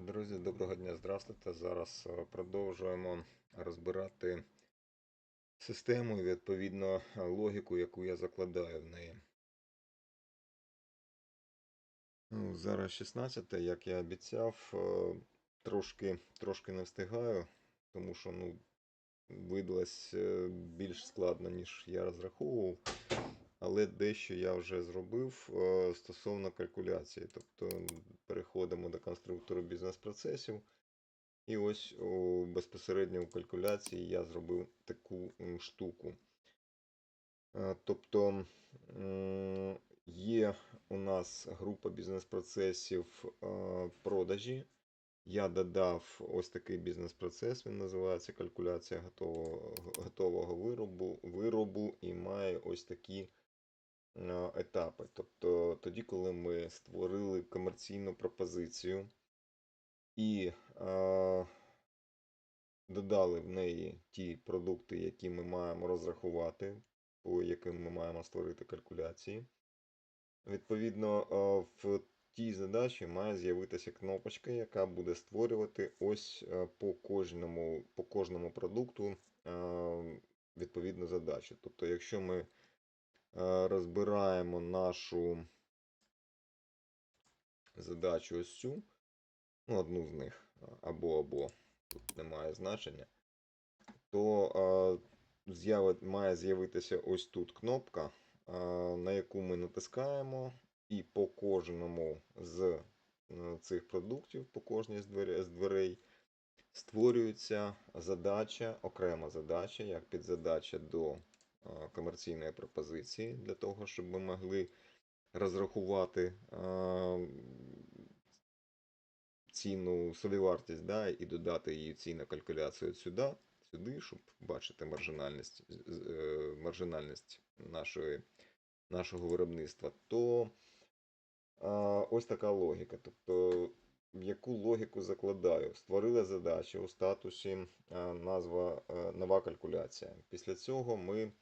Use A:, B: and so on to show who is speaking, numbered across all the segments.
A: Друзі, доброго дня, здравствуйте. Зараз е, продовжуємо розбирати систему і відповідно логіку, яку я закладаю в неї. Ну, зараз 16, як я обіцяв, е, трошки, трошки не встигаю, тому що ну, видалось е, більш складно, ніж я розраховував. Але дещо я вже зробив е, стосовно калькуляції. Тобто переходимо до конструктору бізнес-процесів. І ось у, безпосередньо у калькуляції я зробив таку штуку. Е, Тобто є у нас група бізнес-процесів е, продажі. Я додав ось такий бізнес-процес, він називається калькуляція готового, готового виробу, виробу і має ось такі етапи. Тобто тоді, коли ми створили комерційну пропозицію і е, додали в неї ті продукти, які ми маємо розрахувати, по яким ми маємо створити калькуляції. Відповідно, в тій задачі має з'явитися кнопочка, яка буде створювати ось по кожному, по кожному продукту відповідну задачу. Тобто, якщо ми розбираємо нашу задачу ось цю, ну, одну з них, або або тут немає значення, то е, з'яви- має з'явитися ось тут кнопка, е, на яку ми натискаємо, і по кожному з е, цих продуктів, по кожній з дверей, з дверей створюється задача, окрема задача, як підзадача до е, комерційної пропозиції, для того, щоб ми могли розрахувати е, ціну собівартість, да, і додати її ціну калькуляцію сюди, сюди, щоб бачити маржинальність, е, маржинальність нашої, нашого виробництва, то ось така логіка. Тобто, яку логіку закладаю? Створили задачу у статусі назва нова калькуляція. Після цього ми е,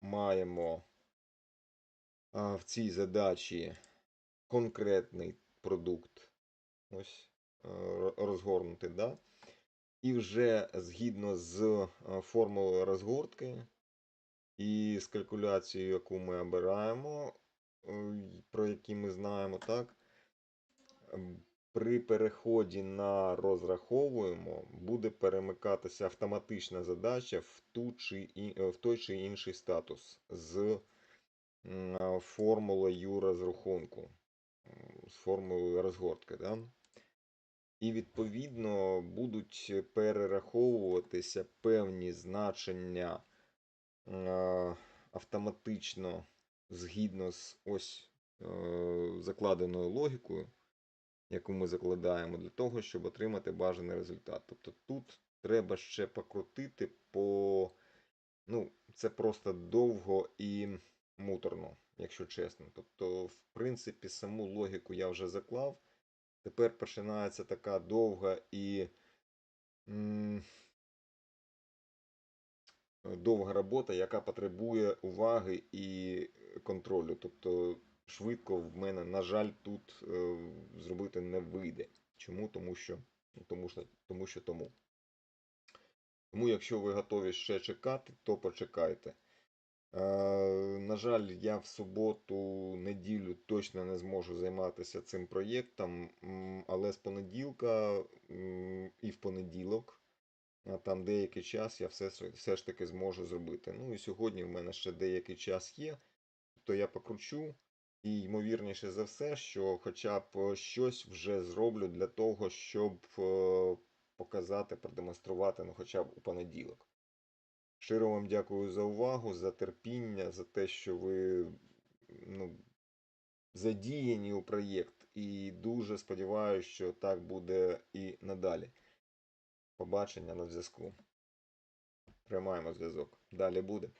A: маємо в цій задачі конкретний продукт, ось е, ро- розгорнутий, да? і вже згідно з е, формулою розгортки і з калькуляцією, яку ми обираємо, е, про які ми знаємо, так? При переході на розраховуємо буде перемикатися автоматична задача в, ту чи е, в той чи інший статус з формулою розрахунку, з формулою розгортки. Да? І відповідно будуть перераховуватися певні значення автоматично згідно з ось е, закладеною логікою, яку ми закладаємо для того, щоб отримати бажаний результат. Тобто тут треба ще покрутити по. Ну, це просто довго і муторно, якщо чесно. Тобто, в принципі, саму логіку я вже заклав. Тепер починається така довга і довга робота, яка потребує уваги і контролю. Тобто швидко в мене, на жаль, тут е, зробити не вийде. Чому? Тому що ну, тому що, тому що тому. Тому, якщо ви готові ще чекати, то почекайте. Е, на жаль, я в суботу, неділю точно не зможу займатися цим проєктом, але з понеділка і в понеділок, а там деякий час я все, все ж таки зможу зробити. Ну і сьогодні в мене ще деякий час є, то я покручу. І ймовірніше за все, що хоча б щось вже зроблю для того, щоб е, показати, продемонструвати, ну хоча б у понеділок. Щиро вам дякую за увагу, за терпіння, за те, що ви ну, задіяні у проєкт. І дуже сподіваюся, що так буде і надалі. Побачення на зв'язку. Тримаємо зв'язок. Далі буде.